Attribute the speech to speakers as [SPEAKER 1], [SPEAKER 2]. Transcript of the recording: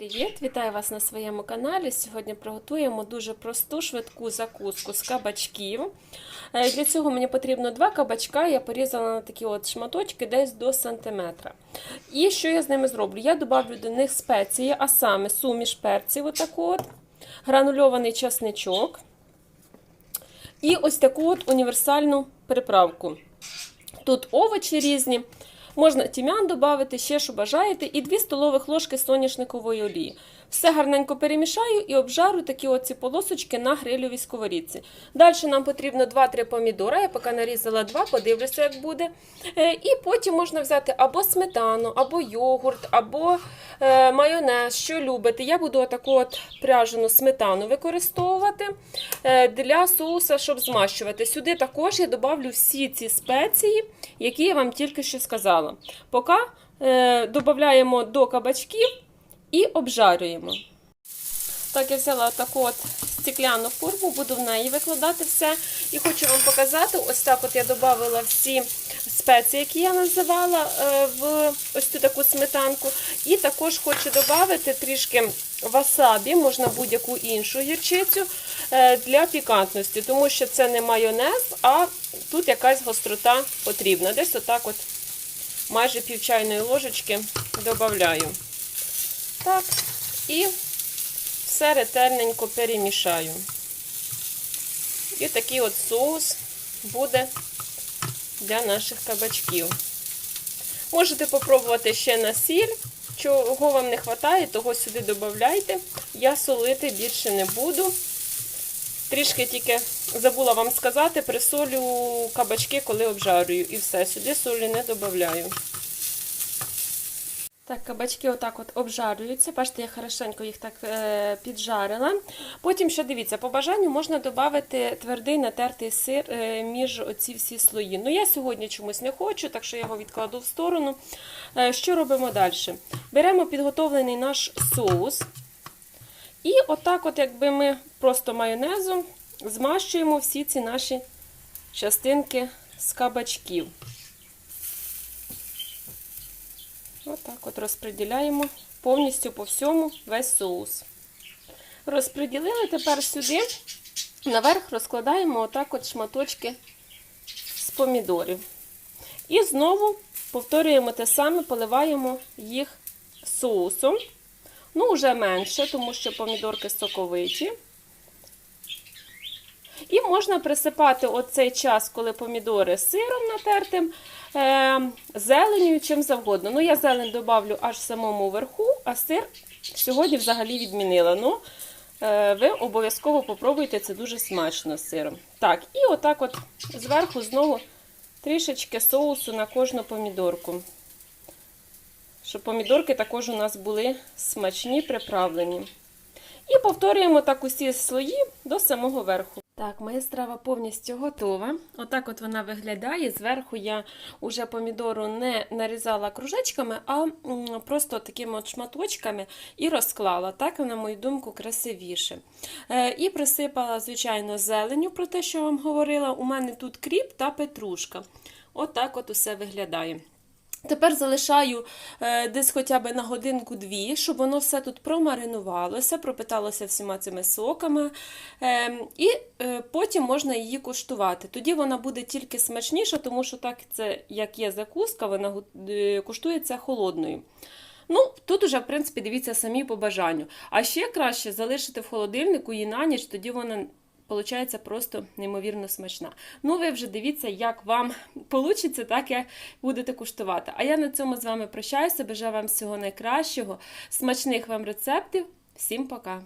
[SPEAKER 1] Привіт! Вітаю вас на своєму каналі. Сьогодні приготуємо дуже просту швидку закуску з кабачків. Е, Для цього мені потрібно два кабачка, я порізала на такі от шматочки десь до сантиметра. І що я з ними зроблю? Я додавлю до них спеції, а саме суміш перців, отаку от, гранульований часничок. І ось таку от універсальну приправку. Тут овочі різні. Можна тім'ян додати, ще що бажаєте, і 2 столових ложки соняшникової олії. Все гарненько перемішаю і обжарю такі оці полосочки на грильовій сковорідці. Далі нам потрібно 2-3 помідора. Я поки нарізала 2, подивлюся, як буде. Е, І потім можна взяти або сметану, або йогурт, або е, майонез, що любите. Я буду таку от пряжену сметану використовувати е, для соуса, щоб змащувати. Сюди також я додавлю всі ці спеції, які я вам тільки що сказала. Поки додаємо до кабачків і обжарюємо. Так, я взяла таку от стекляну форму, буду в неї викладати все. І хочу вам показати, ось так от я додавала всі спеції, які я називала е, в ось цю таку сметанку. І також хочу додати трішки васабі, можна будь-яку іншу гірчицю е, для пікантності, тому що це не майонез, а тут якась гострота потрібна. Десь отак от майже пів чайної ложечки додаю. Так, і все ретельненько перемішаю. І такий от соус буде для наших кабачків. Можете попробувати ще на сіль. Чого вам не вистачає, того сюди додавайте. Я солити більше не буду. Трішки тільки забула вам сказати, присолю кабачки, коли обжарюю. І все, сюди солі не додаю. Так, кабачки отак от обжарюються. Бачите, я хорошенько їх так е, піджарила. Потім, що дивіться, по бажанню можна додати твердий натертий сир е, між оці всі слої. Ну, я сьогодні чомусь не хочу, так що я його відкладу в сторону. Е, що робимо далі? Беремо підготовлений наш соус. І отак, от, якби ми просто майонезом змащуємо всі ці наші частинки з кабачків. Отак от розподіляємо повністю по всьому весь соус. Розподілили тепер сюди, наверх розкладаємо отак от шматочки з помідорів. І знову повторюємо те саме, поливаємо їх соусом. Ну, вже менше, тому що помідорки соковиті. І можна присипати оцей час, коли помідори сиром натертим, зеленю, чим завгодно. Ну, я зелень додавлю аж в самому верху, а сир сьогодні взагалі відмінила. Ну, е, ви обов'язково попробуйте, це дуже смачно з сиром. Так, і отак от зверху знову трішечки соусу на кожну помідорку. Щоб помідорки також у нас були смачні, приправлені. І повторюємо так усі слої до самого верху. Так, моя страва повністю готова. Отак от вона виглядає. Зверху я уже помідору не нарізала кружечками, а просто такими от шматочками і розклала. Так, на мою думку, красивіше. Е, і присипала, звичайно, зеленю, про те, що я вам говорила. У мене тут кріп та петрушка. Отак от усе виглядає. Тепер залишаю е, десь хоча б на годинку-дві, щоб воно все тут промаринувалося, пропиталося всіма цими соками. Е, і е, потім можна її куштувати. Тоді вона буде тільки смачніша, тому що так це, як є закуска, вона е, куштується холодною. Ну, тут уже, в принципі, дивіться самі по бажанню. А ще краще залишити в холодильнику її на ніч, тоді вона Получається просто неймовірно смачна. Ну, ви вже дивіться, як вам вийде, так як будете куштувати. А я на цьому з вами прощаюся. Бажаю вам всього найкращого, смачних вам рецептів. Всім пока!